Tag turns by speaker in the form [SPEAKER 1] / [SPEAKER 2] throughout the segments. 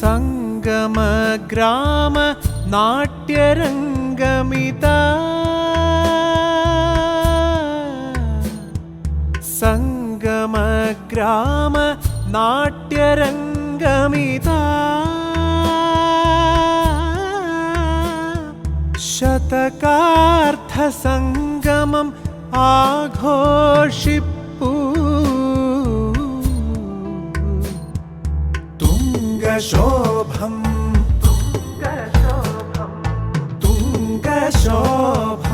[SPEAKER 1] സംഗമഗ്രാമ നാട്യരംഗമിത. സംഗമഗ്രാമ നാട്യരംഗമിത. ശതകാർത്ഥസംഗമം ആഘോഷിപ്പൂ शोभम। तुंग शोभम। तुंग शोभम।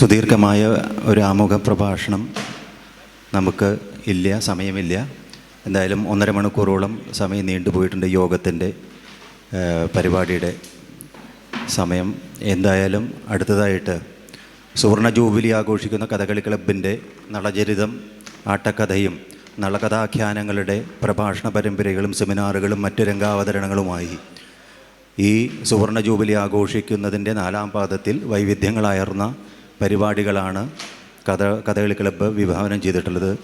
[SPEAKER 2] സുദീർഘമായ ഒരു ആമുഖ പ്രഭാഷണം നമുക്ക് ഇല്ല സമയമില്ല. എന്തായാലും ഒന്നര മണിക്കൂറോളം സമയം നീണ്ടുപോയിട്ടുണ്ട് യോഗത്തിന്റെ പരിപാടിയുടെ സമയം. എന്തായാലും അടുത്തതായിട്ട് സുവർണ ജൂബിലി ആഘോഷിക്കുന്ന കഥകളി ക്ലബിന്റെ നളചരിതം ആട്ടക്കഥയും നളകഥാഖ്യാനങ്ങളുടെ പ്രഭാഷണ പരമ്പരകളും സെമിനാറുകളും മറ്റു രംഗാവതരണങ്ങളുമായി ഈ സുവർണ ജൂബിലി ആഘോഷിക്കുന്നതിന്റെ നാലാം പാദത്തിൽ വൈവിധ്യങ്ങളാർന്ന പരിപാടികളാണ് കഥ കഥകളി ക്ലബ്ബ് വിഭാവനം ചെയ്തിട്ടുള്ളത്.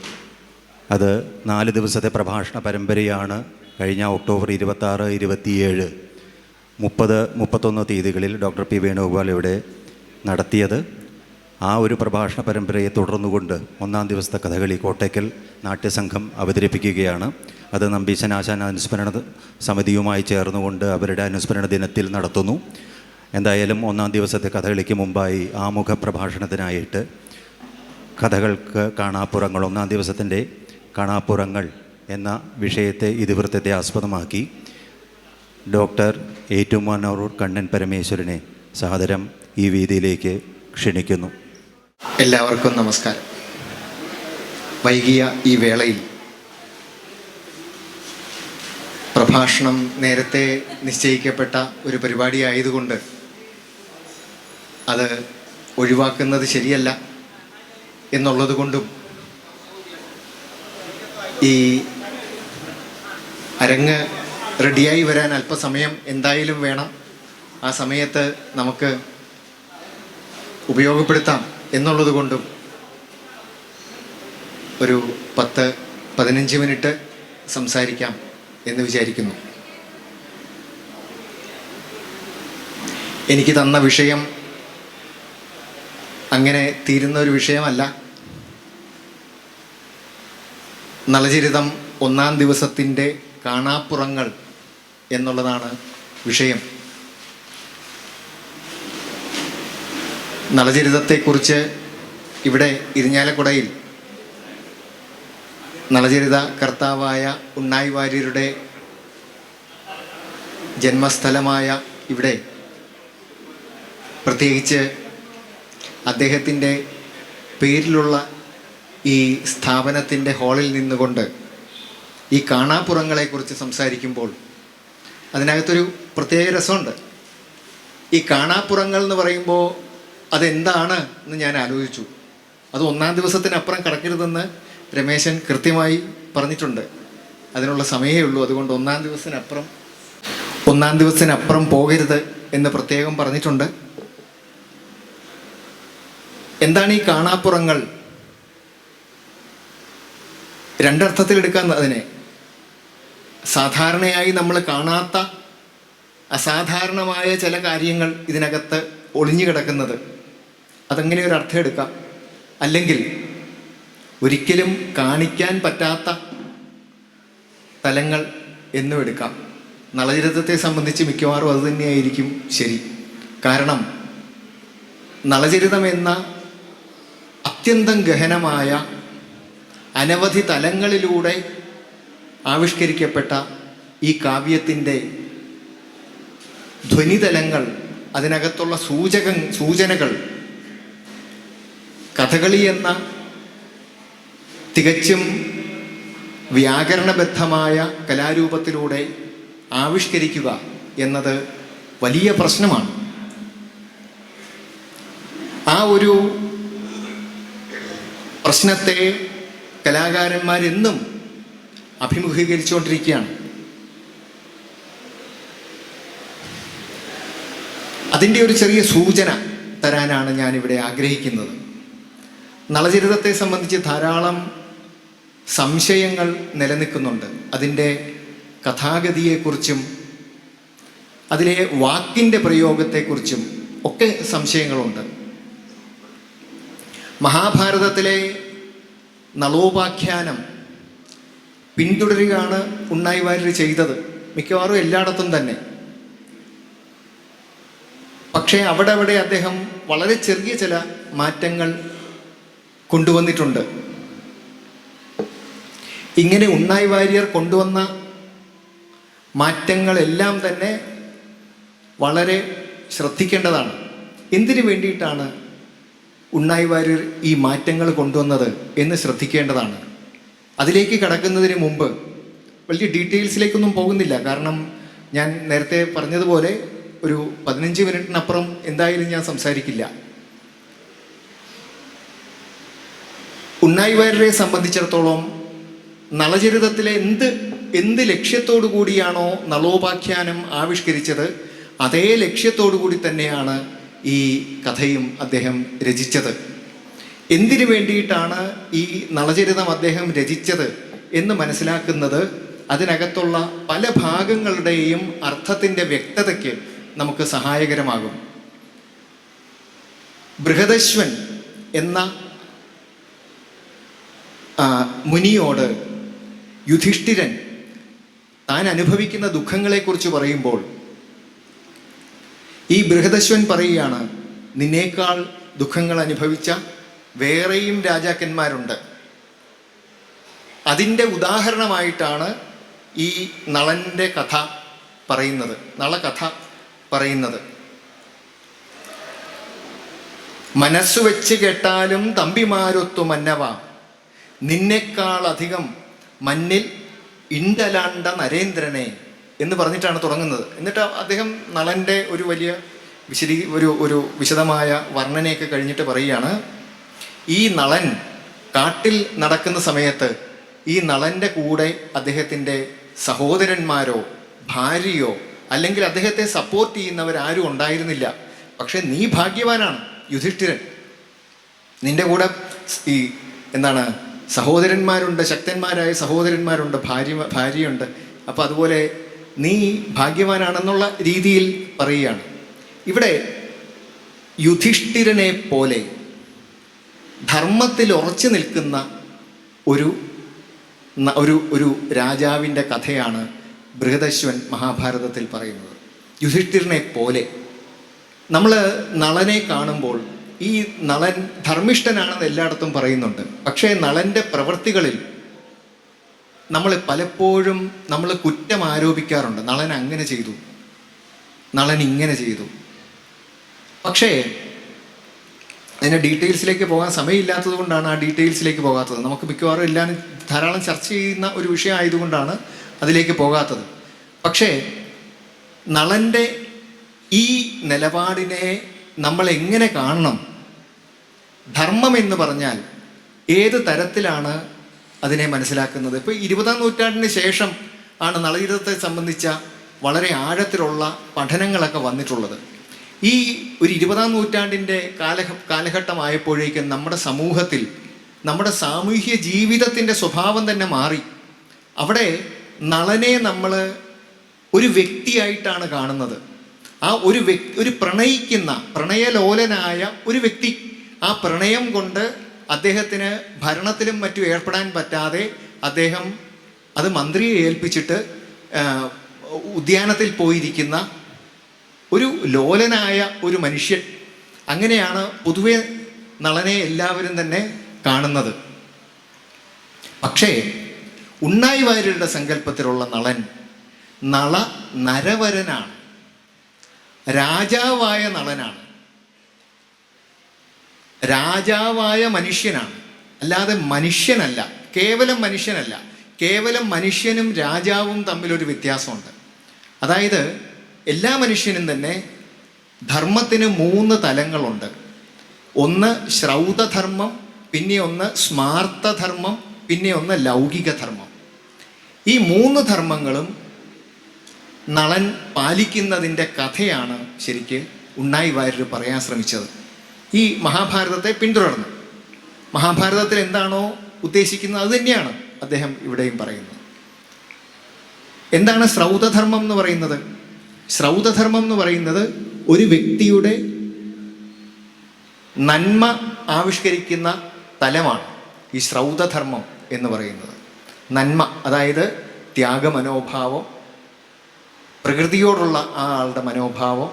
[SPEAKER 2] അത് നാല് ദിവസത്തെ പ്രഭാഷണ പരമ്പരയാണ് കഴിഞ്ഞ ഒക്ടോബർ ഇരുപത്താറ് ഇരുപത്തിയേഴ് മുപ്പത് മുപ്പത്തൊന്ന് തീയതികളിൽ ഡോക്ടർ പി വേണുഗോപാൽ ഇവിടെ നടത്തിയത്. ആ ഒരു പ്രഭാഷണ പരമ്പരയെ തുടർന്നുകൊണ്ട് ഒന്നാം ദിവസത്തെ കഥകളി കോട്ടയ്ക്കൽ നാട്യസംഘം അവതരിപ്പിക്കുകയാണ്. അത് നമ്പീശൻ ആശാൻ അനുസ്മരണ സമിതിയുമായി ചേർന്നുകൊണ്ട് അവരുടെ അനുസ്മരണ ദിനത്തിൽ നടത്തുന്നു. എന്തായാലും ഒന്നാം ദിവസത്തെ കഥകളിക്ക് മുമ്പായി ആമുഖ പ്രഭാഷണത്തിനായിട്ട് കഥകൾക്ക് കാണാപ്പുറങ്ങൾ ഒന്നാം ദിവസത്തിന്റെ കാണാപ്പുറങ്ങൾ എന്ന വിഷയത്തെ ഇതിവൃത്തത്തെ ആസ്പദമാക്കി ഡോക്ടർ ഏറ്റുമാനൂർ കണ്ണൻ പരമേശ്വരനെ സാദരം ഈ വേദിയിലേക്ക് ക്ഷണിക്കുന്നു.
[SPEAKER 3] എല്ലാവർക്കും നമസ്കാരം. വൈകിയ ഈ വേളയിൽ പ്രഭാഷണം നേരത്തെ നിശ്ചയിക്കപ്പെട്ട ഒരു പരിപാടി ആയതുകൊണ്ട് അത് ഒഴിവാക്കുന്നത് ശരിയല്ല എന്നുള്ളത് കൊണ്ടും ഈ അരങ്ങ് റെഡിയായി വരാൻ അല്പസമയം എന്തായാലും വേണം. ആ സമയത്ത് നമുക്ക് ഉപയോഗപ്പെടുത്താം എന്നുള്ളത് കൊണ്ടും ഒരു പത്ത് പതിനഞ്ച് മിനിറ്റ് സംസാരിക്കാം എന്ന് വിചാരിക്കുന്നു. എനിക്ക് തന്ന വിഷയം അങ്ങനെ തീരുന്ന ഒരു വിഷയമല്ല. നളചരിതം ഒന്നാം ദിവസത്തിന്റെ കാണാപ്പുറങ്ങൾ എന്നുള്ളതാണ് വിഷയം. നളചരിതത്തെക്കുറിച്ച് ഇവിടെ ഇരിഞ്ഞാലക്കുടയിൽ നളചരിത കർത്താവായ ഉണ്ണായി വാര്യരുടെ ജന്മസ്ഥലമായ ഇവിടെ പ്രത്യേകിച്ച് അദ്ദേഹത്തിന്റെ പേരിലുള്ള ഈ സ്ഥാപനത്തിന്റെ ഹാളിൽ നിന്നുകൊണ്ട് ഈ കാണാപ്പുറങ്ങളെക്കുറിച്ച് സംസാരിക്കുമ്പോൾ അതിനകത്തൊരു പ്രത്യേക രസമുണ്ട്. ഈ കാണാപ്പുറങ്ങൾ എന്ന് പറയുമ്പോൾ അതെന്താണ് എന്ന് ഞാൻ ആലോചിച്ചു. അത് ഒന്നാം ദിവസത്തിനപ്പുറം കടക്കരുതെന്ന് രമേശൻ കൃത്യമായി പറഞ്ഞിട്ടുണ്ട്. അതിനുള്ള സമയമേ ഉള്ളൂ. അതുകൊണ്ട് ഒന്നാം ദിവസത്തിനപ്പുറം ഒന്നാം ദിവസത്തിനപ്പുറം പോകരുത് എന്ന് പ്രത്യേകം പറഞ്ഞിട്ടുണ്ട്. എന്താണ് ഈ കാണാപ്പുറങ്ങൾ? രണ്ടർത്ഥത്തിൽ എടുക്കാൻ അതിനെ. സാധാരണയായി നമ്മൾ കാണാത്ത അസാധാരണമായ ചില കാര്യങ്ങൾ ഇതിനകത്ത് ഒളിഞ്ഞു കിടക്കുന്നത്. അതങ്ങനെ ഒരു അർത്ഥം എടുക്കാം? അല്ലെങ്കിൽ ഒരിക്കലും കാണിക്കാൻ പറ്റാത്ത തലങ്ങൾ എന്നും എടുക്കാം. നളചരിതത്തെ സംബന്ധിച്ച് മിക്കവാറും അതുതന്നെയായിരിക്കും ശരി. കാരണം നളചരിതം എന്ന അത്യന്തം ഗഹനമായ അനവധി തലങ്ങളിലൂടെ ആവിഷ്കരിക്കപ്പെട്ട ഈ കാവ്യത്തിന്റെ ധ്വനിതലങ്ങൾ അതിനകത്തുള്ള സൂചക സൂചനകൾ കഥകളി എന്ന തികച്ചും വ്യാകരണബദ്ധമായ കലാരൂപത്തിലൂടെ ആവിഷ്കരിക്കുക എന്നത് വലിയ പ്രശ്നമാണ്. ആ ഒരു പ്രശ്നത്തെ കലാകാരന്മാരെന്നും അഭിമുഖീകരിച്ചുകൊണ്ടിരിക്കുകയാണ്. അതിന്റെ ഒരു ചെറിയ സൂചന തരാനാണ് ഞാനിവിടെ ആഗ്രഹിക്കുന്നത്. നളചരിതത്തെ സംബന്ധിച്ച് ധാരാളം സംശയങ്ങൾ നിലനിൽക്കുന്നുണ്ട്. അതിന്റെ കഥാഗതിയെക്കുറിച്ചും അതിലെ വാക്കിന്റെ പ്രയോഗത്തെക്കുറിച്ചും ഒക്കെ സംശയങ്ങളുണ്ട്. മഹാഭാരതത്തിലെ നളോപാഖ്യാനം പിന്തുടരുകയാണ് ഉണ്ണായി വാര്യർ ചെയ്തത്. മിക്കവാറും എല്ലായിടത്തും തന്നെ. പക്ഷേ അവിടെ അവിടെ അദ്ദേഹം വളരെ ചെറിയ ചില മാറ്റങ്ങൾ കൊണ്ടുവന്നിട്ടുണ്ട്. ഇങ്ങനെ ഉണ്ണായി വാര്യർ കൊണ്ടുവന്ന മാറ്റങ്ങളെല്ലാം തന്നെ വളരെ ശ്രദ്ധിക്കേണ്ടതാണ്. എന്തിനു വേണ്ടിയിട്ടാണ് ഉണ്ണായി വാര്യർ ഈ മാറ്റങ്ങൾ കൊണ്ടുവന്നത് എന്ന് ശ്രദ്ധിക്കേണ്ടതാണ്. അതിലേക്ക് കടക്കുന്നതിന് മുമ്പ് വലിയ ഡീറ്റെയിൽസിലേക്കൊന്നും പോകുന്നില്ല. കാരണം ഞാൻ നേരത്തെ പറഞ്ഞതുപോലെ ഒരു പതിനഞ്ച് മിനിറ്റിനപ്പുറം എന്തായാലും ഞാൻ സംസാരിക്കില്ല. ഉണ്ണായി വാര്യരെ സംബന്ധിച്ചിടത്തോളം നളചരിതത്തിലെ എന്ത് എന്ത് ലക്ഷ്യത്തോടു കൂടിയാണോ നളോപാഖ്യാനം ആവിഷ്കരിച്ചത് അതേ ലക്ഷ്യത്തോടു കൂടി തന്നെയാണ് ഈ കഥയും അദ്ദേഹം രചിച്ചത്. എന്തിനു വേണ്ടിയിട്ടാണ് ഈ നളചരിതം അദ്ദേഹം രചിച്ചത് എന്ന് മനസ്സിലാക്കുന്നത്? അതിനകത്തുള്ള പല ഭാഗങ്ങളുടെയും അർത്ഥത്തിന്റെ വ്യക്തതയ്ക്ക് നമുക്ക് സഹായകരമാകും. ബൃഹദശ്വൻ എന്ന മുനിയോട് യുധിഷ്ഠിരൻ താൻ അനുഭവിക്കുന്ന ദുഃഖങ്ങളെക്കുറിച്ച് പറയുമ്പോൾ ഈ ബൃഹദശ്വൻ പറയുകയാണ് നിന്നേക്കാൾ ദുഃഖങ്ങൾ അനുഭവിച്ച വേറെയും രാജാക്കന്മാരുണ്ട്. അതിന്റെ ഉദാഹരണമായിട്ടാണ് ഈ നളന്റെ കഥ പറയുന്നത് നളകഥ പറയുന്നത്. മനസ്സു വെച്ച് കേട്ടാലും തമ്പിമാരൊത്തു മന്നവ. നിന്നെക്കാൾ അധികം മഞ്ഞിൽ ഇണ്ടലാണ്ട നരേന്ദ്രനെ. എന്ന് പറഞ്ഞിട്ടാണ് തുടങ്ങുന്നത്. എന്നിട്ട് അദ്ദേഹം നളന്റെ ഒരു വലിയ വിശദീ ഒരു ഒരു വിശദമായ വർണനയൊക്കെ കഴിഞ്ഞിട്ട് പറയുകയാണ് ഈ നളൻ കാട്ടിൽ നടക്കുന്ന സമയത്ത് ഈ നളന്റെ കൂടെ അദ്ദേഹത്തിന്റെ സഹോദരന്മാരോ ഭാര്യയോ അല്ലെങ്കിൽ അദ്ദേഹത്തെ സപ്പോർട്ട് ചെയ്യുന്നവരാരും ഉണ്ടായിരുന്നില്ല. പക്ഷേ നീ ഭാഗ്യവാനാണ് യുധിഷ്ഠിരൻ. നിന്റെ കൂടെ ഈ എന്താണ് സഹോദരന്മാരുണ്ട് ശക്തന്മാരായ സഹോദരന്മാരുണ്ട് ഭാര്യ ഭാര്യയുണ്ട്. അപ്പോൾ അതുപോലെ നീ ഭാഗ്യവാനാണെന്നുള്ള രീതിയിൽ പറയുകയാണ്. ഇവിടെ യുധിഷ്ഠിരനെ പോലെ ധർമ്മത്തിൽ ഉറച്ചു നിൽക്കുന്ന ഒരു ഒരു ഒരു രാജാവിന്റെ കഥയാണ് ബൃഹദശ്വൻ മഹാഭാരതത്തിൽ പറയുന്നത്. യുധിഷ്ഠിരനെ പോലെ നമ്മൾ നളനെ കാണുമ്പോൾ ഈ നളൻ ധർമ്മിഷ്ഠനാണെന്ന് എല്ലായിടത്തും പറയുന്നുണ്ട്. പക്ഷേ നളന്റെ പ്രവൃത്തികളിൽ നമ്മൾ പലപ്പോഴും നമ്മൾ കുറ്റം ആരോപിക്കാറുണ്ട്. നളൻ അങ്ങനെ ചെയ്തു. നളൻ ഇങ്ങനെ ചെയ്തു. പക്ഷേ അതിന്റെ ഡീറ്റെയിൽസിലേക്ക് പോകാൻ സമയമില്ലാത്തത് കൊണ്ടാണ് ആ ഡീറ്റെയിൽസിലേക്ക് പോകാത്തത്. നമുക്ക് മിക്കവാറും എല്ലാം ധാരാളം ചർച്ച ചെയ്യുന്ന ഒരു വിഷയം ആയതുകൊണ്ടാണ് അതിലേക്ക് പോകാത്തത്. പക്ഷേ നളന്റെ ഈ നിലപാടിനെ നമ്മൾ എങ്ങനെ കാണണം? ധർമ്മം എന്ന് പറഞ്ഞാൽ ഏത് തരത്തിലാണ് അതിനെ മനസ്സിലാക്കുന്നത്. ഇപ്പോൾ ഇരുപതാം നൂറ്റാണ്ടിന് ശേഷം ആണ് നളചരിതത്തെ സംബന്ധിച്ച വളരെ ആഴത്തിലുള്ള പഠനങ്ങളൊക്കെ വന്നിട്ടുള്ളത്. ഈ ഒരു ഇരുപതാം നൂറ്റാണ്ടിന്റെ കാലഘ കാലഘട്ടമായപ്പോഴേക്കും നമ്മുടെ സമൂഹത്തിൽ നമ്മുടെ സാമൂഹ്യ ജീവിതത്തിന്റെ സ്വഭാവം തന്നെ മാറി. അവിടെ നളനെ നമ്മൾ ഒരു വ്യക്തിയായിട്ടാണ് കാണുന്നത്. ആ ഒരു വ്യക്തി ഒരു പ്രണയിക്കുന്ന പ്രണയലോലനായ ഒരു വ്യക്തി ആ പ്രണയം കൊണ്ട് അദ്ദേഹത്തിന് ഭരണത്തിലും മറ്റും ഏർപ്പെടാൻ പറ്റാതെ അദ്ദേഹം അത് മന്ത്രിയെ ഏൽപ്പിച്ചിട്ട് ഉദ്യാനത്തിൽ പോയിരിക്കുന്ന ഒരു ലോലനായ ഒരു മനുഷ്യൻ അങ്ങനെയാണ് പൊതുവെ നളനെ എല്ലാവരും തന്നെ കാണുന്നത്. പക്ഷേ ഉണ്ണായി വാര്യരുടെ സങ്കല്പത്തിലുള്ള നളൻ നള നരവരനാണ്. രാജാവായ നളനാണ്. രാജാവായ മനുഷ്യനാണ്. അല്ലാതെ മനുഷ്യനല്ല. കേവലം മനുഷ്യനല്ല. കേവലം മനുഷ്യനും രാജാവും തമ്മിലൊരു വ്യത്യാസമുണ്ട്. അതായത് എല്ലാ മനുഷ്യനും തന്നെ ധർമ്മത്തിന് മൂന്ന് തലങ്ങളുണ്ട്. ഒന്ന് ശ്രൗതധർമ്മം പിന്നെ ഒന്ന് സ്മാർത്ഥധർമ്മം പിന്നെ ഒന്ന് ലൗകിക ധർമ്മം ഈ മൂന്ന് ധർമ്മങ്ങളും നളൻ പാലിക്കുന്നതിന്റെ കഥയാണ് ശരിക്ക് ഉണ്ണായി വാര്യർ പറയാൻ ശ്രമിച്ചത്. ഈ മഹാഭാരതത്തെ പിന്തുടർന്നു. മഹാഭാരതത്തിൽ എന്താണോ ഉദ്ദേശിക്കുന്നത് അത് തന്നെയാണ് അദ്ദേഹം ഇവിടെയും പറയുന്നത്. എന്താണ് ശ്രൗതധർമ്മം എന്ന് പറയുന്നത്? ശ്രൗതധർമ്മം എന്ന് പറയുന്നത് ഒരു വ്യക്തിയുടെ നന്മ ആവിഷ്കരിക്കുന്ന തലമാണ് ഈ ശ്രൗതധർമ്മം എന്ന് പറയുന്നത്. നന്മ അതായത് ത്യാഗമനോഭാവം പ്രകൃതിയോടുള്ള ആ ആളുടെ മനോഭാവം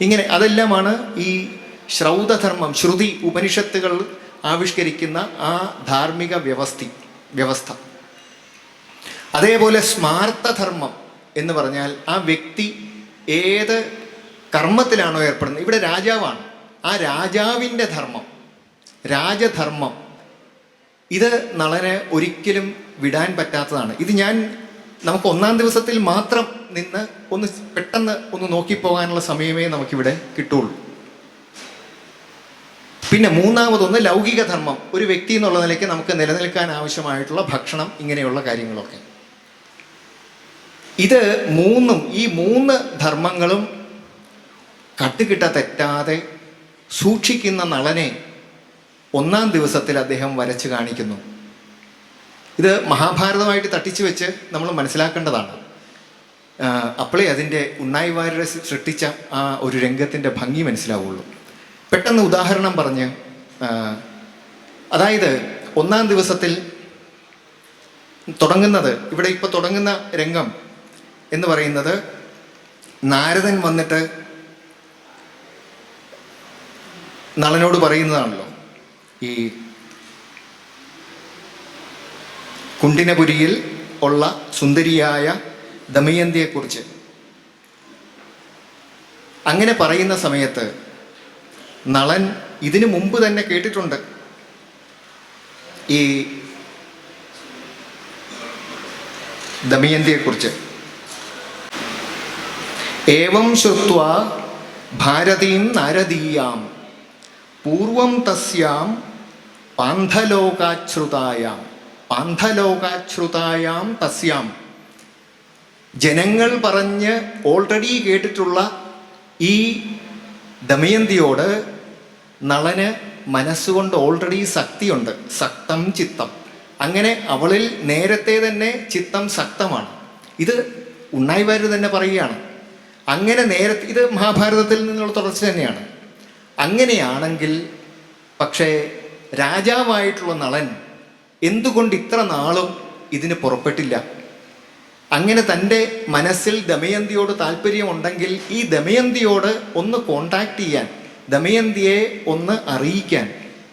[SPEAKER 3] ഇങ്ങനെ അതെല്ലാമാണ് ഈ ശ്രൗതധർമ്മം ശ്രുതി ഉപനിഷത്തുകൾ ആവിഷ്കരിക്കുന്ന ആ ധാർമ്മിക വ്യവസ്ഥി വ്യവസ്ഥ. അതേപോലെ സ്മാർത്ഥധർമ്മം എന്ന് പറഞ്ഞാൽ ആ വ്യക്തി ഏത് കർമ്മത്തിലാണോ ഏർപ്പെടുന്നത്. ഇവിടെ രാജാവാണ്. ആ രാജാവിന്റെ ധർമ്മം രാജധർമ്മം ഇത് നളന് ഒരിക്കലും വിടാൻ പറ്റാത്തതാണ്. ഇത് ഞാൻ നമുക്ക് ഒന്നാം ദിവസത്തിൽ മാത്രം നിന്ന് ഒന്ന് പെട്ടെന്ന് ഒന്ന് നോക്കിപ്പോകാനുള്ള സമയമേ നമുക്കിവിടെ കിട്ടുള്ളൂ. പിന്നെ മൂന്നാമതൊന്ന് ലൗകിക ധർമ്മം ഒരു വ്യക്തി എന്നുള്ള നിലയ്ക്ക് നമുക്ക് നിലനിൽക്കാൻ ആവശ്യമായിട്ടുള്ള ഭക്ഷണം ഇങ്ങനെയുള്ള കാര്യങ്ങളൊക്കെ. ഇത് മൂന്നും ഈ മൂന്ന് ധർമ്മങ്ങളും കട്ടുകിട്ട തെറ്റാതെ സൂക്ഷിക്കുന്ന നളനെ ഒന്നാം ദിവസത്തിൽ അദ്ദേഹം വരച്ച് കാണിക്കുന്നു. ഇത് മഹാഭാരതമായിട്ട് തട്ടിച്ചു വെച്ച് നമ്മൾ മനസ്സിലാക്കേണ്ടതാണ്. അപ്പോഴേ അതിന്റെ ഉണ്ണായി വാര്യരെ സൃഷ്ടിച്ച ആ ഒരു രംഗത്തിന്റെ ഭംഗി മനസ്സിലാവുള്ളൂ. പെട്ടെന്ന് ഉദാഹരണം പറഞ്ഞ് അതായത് ഒന്നാം ദിവസത്തിൽ തുടങ്ങുന്നത് ഇവിടെ ഇപ്പോൾ തുടങ്ങുന്ന രംഗം എന്ന് പറയുന്നത് നാരദൻ വന്നിട്ട് നളനോട് പറയുന്നതാണല്ലോ. ഈ കുണ്ടിനപുരിയിൽ ഉള്ള സുന്ദരിയായ ദമയന്തിയെക്കുറിച്ച്. അങ്ങനെ പറയുന്ന സമയത്ത് നളൻ ഇതിനു മുമ്പ് തന്നെ കേട്ടിട്ടുണ്ട്. ഈ ദമയന്തിയെക്കുറിച്ച്. ഏവം ശ്രുത്വ ഭാരതീം നാരദീയാം പൂർവം തസ്യാം പാന്ധലോകാശ്രുതായാം പാന്ധലോകാശ്രുതായാം തസ്യാം. ജനങ്ങൾ പറഞ്ഞ് ഓൾറെഡി കേട്ടിട്ടുള്ള ഈ ദമയന്തിയോട് നളന് മനസ്സുകൊണ്ട് ഓൾറെഡി ശക്തിയുണ്ട്. സക്തം ചിത്തം. അങ്ങനെ അവളിൽ നേരത്തെ തന്നെ ചിത്തം ശക്തമാണ്. ഇത് ഉണ്ണായി വാര്യർ തന്നെ പറയുകയാണ്. അങ്ങനെ നേരത്തെ ഇത് മഹാഭാരതത്തിൽ നിന്നുള്ള തുടർച്ച തന്നെയാണ്. അങ്ങനെയാണെങ്കിൽ പക്ഷേ രാജാവായിട്ടുള്ള നളൻ എന്തുകൊണ്ട് ഇത്ര നാളും ഇതിന് പുറപ്പെട്ടില്ല? അങ്ങനെ തന്റെ മനസ്സിൽ ദമയന്തിയോട് താല്പര്യമുണ്ടെങ്കിൽ ഈ ദമയന്തിയോട് ഒന്ന് കോണ്ടാക്ട് ചെയ്യാൻ ദമയന്തിയെ ഒന്ന് അറിയിക്കാൻ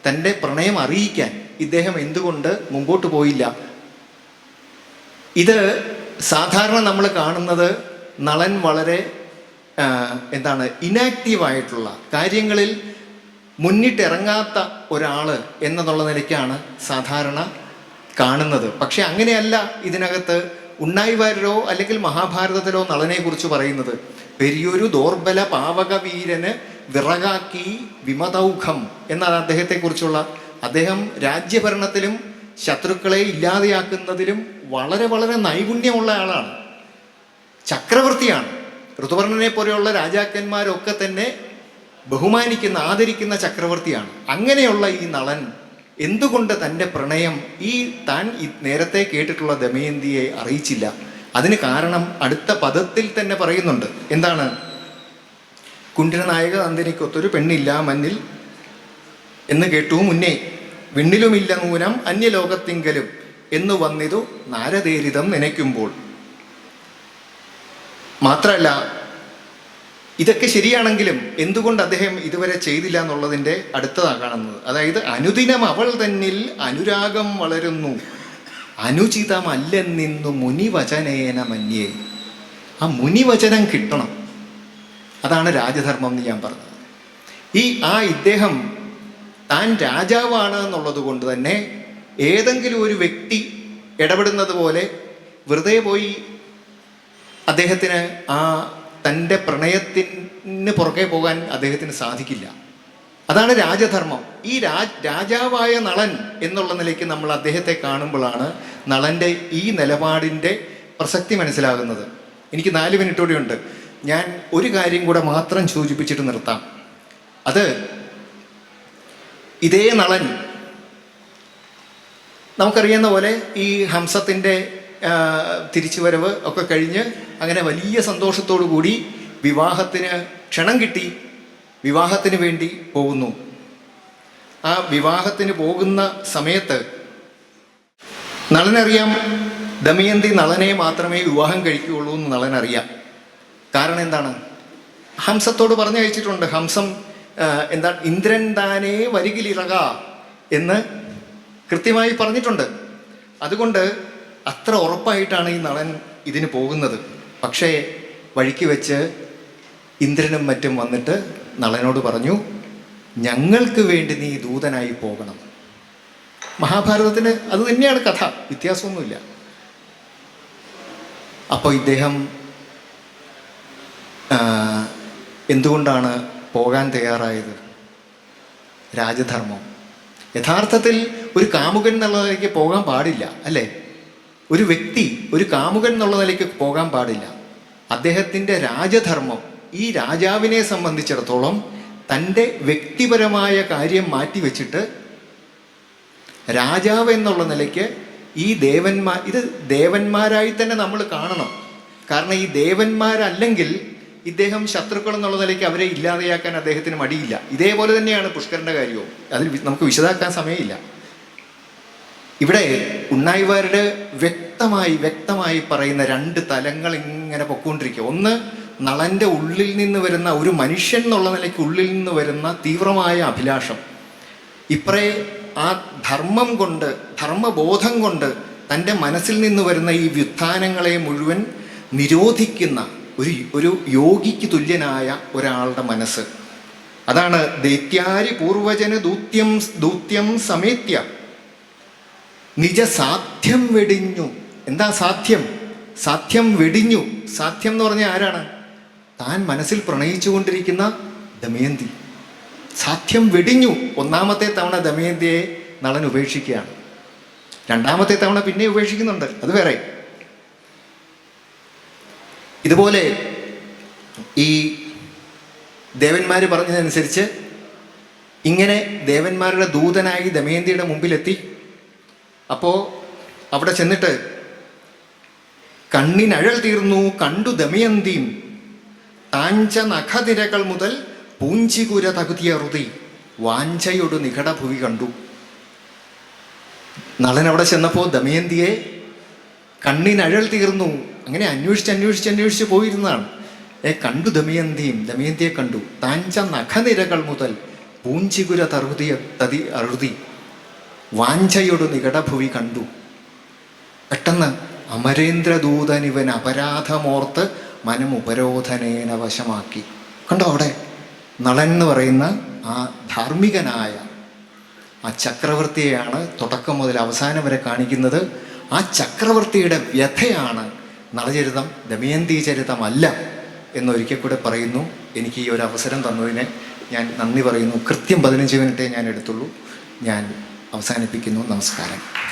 [SPEAKER 3] തന്റെ പ്രണയം അറിയിക്കാൻ ഇദ്ദേഹം എന്തുകൊണ്ട് മുമ്പോട്ട് പോയില്ല? ഇത് സാധാരണ നമ്മൾ കാണുന്നത് നളൻ വളരെ എന്താണ് ഇനാക്റ്റീവായിട്ടുള്ള കാര്യങ്ങളിൽ മുന്നിട്ടിറങ്ങാത്ത ഒരാൾ എന്നുള്ള നിലയ്ക്കാണ് സാധാരണ കാണുന്നത്. പക്ഷെ അങ്ങനെയല്ല ഇതിനകത്ത് ഉണ്ണായി വാര്യരോ അല്ലെങ്കിൽ മഹാഭാരതത്തിലോ നളനെ കുറിച്ച് പറയുന്നത് പെരിയൊരു ദോർബല പാവക വീരന് വിറകാക്കി വിമതൗഖം എന്നാണ് അദ്ദേഹത്തെക്കുറിച്ചുള്ള. അദ്ദേഹം രാജ്യഭരണത്തിലും ശത്രുക്കളെ ഇല്ലാതെയാക്കുന്നതിലും വളരെ വളരെ നൈപുണ്യമുള്ള ആളാണ്. ചക്രവർത്തിയാണ്. ഋതുവർണനെ പോലെയുള്ള രാജാക്കന്മാരൊക്കെ തന്നെ ബഹുമാനിക്കുന്ന ആദരിക്കുന്ന ചക്രവർത്തിയാണ്. അങ്ങനെയുള്ള ഈ നളൻ എന്തുകൊണ്ട് തന്റെ പ്രണയം ഈ താൻ നേരത്തെ കേട്ടിട്ടുള്ള ദമയന്തിയെ അറിയിച്ചില്ല? അതിന് കാരണം അടുത്ത പദത്തിൽ തന്നെ പറയുന്നുണ്ട്. എന്താണ്? കുണ്ടിരനായക നന്ദിനിക്കൊത്തൊരു പെണ്ണില്ല മഞ്ഞിൽ എന്ന് കേട്ടു മുന്നേ. വിണ്ണിലുമില്ല നൂനം അന്യലോകത്തിങ്കലും എന്ന് വന്നിതു നാരതേരിതം നനയ്ക്കുമ്പോൾ. മാത്രമല്ല ഇതൊക്കെ ശരിയാണെങ്കിലും എന്തുകൊണ്ട് അദ്ദേഹം ഇതുവരെ ചെയ്തില്ല എന്നുള്ളതിന്റെ അടുത്തതാണ് കാണുന്നത്. അതായത് അനുദിനം അവൾ തന്നിൽ അനുരാഗം വളരുന്നു. അനുചിതമല്ലെന്നിന്നു മുനിവചനേന മന്യേ. ആ മുനിവചനം കിട്ടണം. അതാണ് രാജധർമ്മം എന്ന് ഞാൻ പറഞ്ഞത്. ഈ ആ ഇദ്ദേഹം താൻ രാജാവാണ് എന്നുള്ളത് കൊണ്ട് തന്നെ ഏതെങ്കിലും ഒരു വ്യക്തി ഇടപെടുന്നത് പോലെ വെറുതെ പോയി അദ്ദേഹത്തിന് ആ തന്റെ പ്രണയത്തിന് പുറകെ പോകാൻ അദ്ദേഹത്തിന് സാധിക്കില്ല. അതാണ് രാജധർമ്മം. ഈ രാജ് രാജാവായ നളൻ എന്നുള്ള നിലയ്ക്ക് നമ്മൾ അദ്ദേഹത്തെ കാണുമ്പോഴാണ് നളന്റെ ഈ നിലപാടിന്റെ പ്രസക്തി മനസ്സിലാകുന്നത്. എനിക്ക് നാല് മിനിറ്റ് ഉണ്ട്. ഞാൻ ഒരു കാര്യം കൂടെ മാത്രം സൂചിപ്പിച്ചിട്ട് നിർത്താം. അത് ഇതേ നളൻ നമുക്കറിയുന്ന പോലെ ഈ ഹംസത്തിന്റെ തിരിച്ചുവരവ് ഒക്കെ കഴിഞ്ഞ് അങ്ങനെ വലിയ സന്തോഷത്തോടു കൂടി വിവാഹത്തിന് ക്ഷണം കിട്ടി വിവാഹത്തിന് വേണ്ടി പോകുന്നു. ആ വിവാഹത്തിന് പോകുന്ന സമയത്ത് നളനറിയാം ദമയന്തി നളനെ മാത്രമേ വിവാഹം കഴിക്കുകയുള്ളൂ എന്ന് നളനറിയാം. കാരണം എന്താണ്? ഹംസത്തോട് പറഞ്ഞു കഴിച്ചിട്ടുണ്ട് ഹംസം എന്താ ഇന്ദ്രൻ താനേ വരികിലിറക എന്ന് കൃത്യമായി പറഞ്ഞിട്ടുണ്ട്. അതുകൊണ്ട് അത്ര ഉറപ്പായിട്ടാണ് ഈ നളൻ ഇതിന് പോകുന്നത്. പക്ഷേ വഴിക്ക് വെച്ച് ഇന്ദ്രനും മറ്റും വന്നിട്ട് നളനോട് പറഞ്ഞു ഞങ്ങൾക്ക് വേണ്ടി നീ ദൂതനായി പോകണം. മഹാഭാരതത്തിന് അത് തന്നെയാണ് കഥ വ്യത്യാസമൊന്നുമില്ല. അപ്പോൾ ഇദ്ദേഹം എന്തുകൊണ്ടാണ് പോകാൻ തയ്യാറായത്? രാജധർമ്മം. യഥാർത്ഥത്തിൽ ഒരു കാമുകൻ എന്നുള്ളതിലേക്ക് പോകാൻ പാടില്ല അല്ലേ? ഒരു വ്യക്തി ഒരു കാമുകൻ എന്നുള്ള നിലയ്ക്ക് പോകാൻ പാടില്ല. അദ്ദേഹത്തിന്റെ രാജധർമ്മം ഈ രാജാവിനെ സംബന്ധിച്ചിടത്തോളം തന്റെ വ്യക്തിപരമായ കാര്യം മാറ്റിവെച്ചിട്ട് രാജാവ് എന്നുള്ള നിലയ്ക്ക് ഈ ദേവന്മാർ ഇത് ദേവന്മാരായി തന്നെ നമ്മൾ കാണണം. കാരണം ഈ ദേവന്മാരല്ലെങ്കിൽ ഇദ്ദേഹം ശത്രുക്കൾ എന്നുള്ള നിലയ്ക്ക് അവരെ ഇല്ലാതെയാക്കാൻ അദ്ദേഹത്തിന് മടിയില്ല. ഇതേപോലെ തന്നെയാണ് പുഷ്കരന്റെ കാര്യവും. അതിൽ നമുക്ക് വിശദാക്കാൻ സമയമില്ല. ഇവിടെ ഉണ്ണായിവാരുടെ വ്യക്തമായി വ്യക്തമായി പറയുന്ന രണ്ട് തലങ്ങൾ ഇങ്ങനെ പൊക്കോണ്ടിരിക്കുക. ഒന്ന് നളന്റെ ഉള്ളിൽ നിന്ന് വരുന്ന ഒരു മനുഷ്യൻ എന്നുള്ള നിലയ്ക്ക് ഉള്ളിൽ നിന്ന് വരുന്ന തീവ്രമായ അഭിലാഷം. ഇപ്രേ ആ ധർമ്മം കൊണ്ട് ധർമ്മബോധം കൊണ്ട് തന്റെ മനസ്സിൽ നിന്ന് വരുന്ന ഈ വ്യുത്ഥാനങ്ങളെ മുഴുവൻ നിരോധിക്കുന്ന ഒരു ഒരു യോഗിക്ക് തുല്യനായ ഒരാളുടെ മനസ്സ്. അതാണ് ദൈത്യാരി പൂർവജന ദൂത്യം ദൂത്യം സമേത്യ. നിജസാധ്യം വെടിഞ്ഞു. എന്താ സാധ്യം? സാധ്യം വെടിഞ്ഞു. സാധ്യം എന്ന് പറഞ്ഞാൽ ആരാണ്? താൻ മനസ്സിൽ പ്രണയിച്ചുകൊണ്ടിരിക്കുന്ന ദമയന്തി. സാധ്യം വെടിഞ്ഞു. ഒന്നാമത്തെ തവണ ദമയന്തിയെ നളൻ ഉപേക്ഷിക്കുകയാണ്. രണ്ടാമത്തെ തവണ പിന്നെ ഉപേക്ഷിക്കുന്നുണ്ട്. അത് വേറെ. ഇതുപോലെ ഈ ദേവന്മാർ പറഞ്ഞതനുസരിച്ച് ഇങ്ങനെ ദേവന്മാരുടെ ദൂതനായി ദമയന്തിയുടെ മുമ്പിലെത്തി. അപ്പോൾ അവിടെ ചെന്നിട്ട് കണ്ണിനഴൽ തീർന്നു കണ്ടു ദമയന്തീം. താഞ്ച നഖതിരകൾ മുതൽ പൂഞ്ചികുര തകുതിയറുതി വാഞ്ചയൊടു നികടഭുവി കണ്ടു. നളൻ അവിടെ ചെന്നപ്പോൾ ദമയന്തിയെ കണ്ണിനഴൽ തീർന്നു. അങ്ങനെ അന്വേഷിച്ച് അന്വേഷിച്ച് അന്വേഷിച്ച് പോയിരുന്നതാണ്. ഏ കണ്ടു ദമയന്തിയും ദമയന്തിയെ കണ്ടു. താഞ്ച നഖനിരകൾ മുതൽ പൂഞ്ചികുര തറുതിയ തതി അറുതി വാഞ്ചയോട് നികടഭുവി കണ്ടു. പെട്ടെന്ന് അമരേന്ദ്രദൂതൻ ഇവൻ അപരാധമോർത്ത് മനം ഉപരോധനേന വശമാക്കി. കണ്ടോ അവിടെ നളൻ എന്ന് പറയുന്ന ആ ധാർമ്മികനായ ആ ചക്രവർത്തിയെയാണ് തുടക്കം മുതൽ അവസാനം വരെ കാണിക്കുന്നത്. ആ ചക്രവർത്തിയുടെ വ്യഥയാണ് നളചരിതം ദമയന്തി ചരിതമല്ല എന്നൊരിക്കൽ കൂടെ പറയുന്നു. എനിക്ക് ഈ ഒരു അവസരം തന്നതിനെ ഞാൻ നന്ദി പറയുന്നു. കൃത്യം പതിനഞ്ച് മിനിറ്റേ ഞാൻ എടുത്തുള്ളൂ. ഞാൻ അവസാനിപ്പിക്കുന്നു. നമസ്കാരം.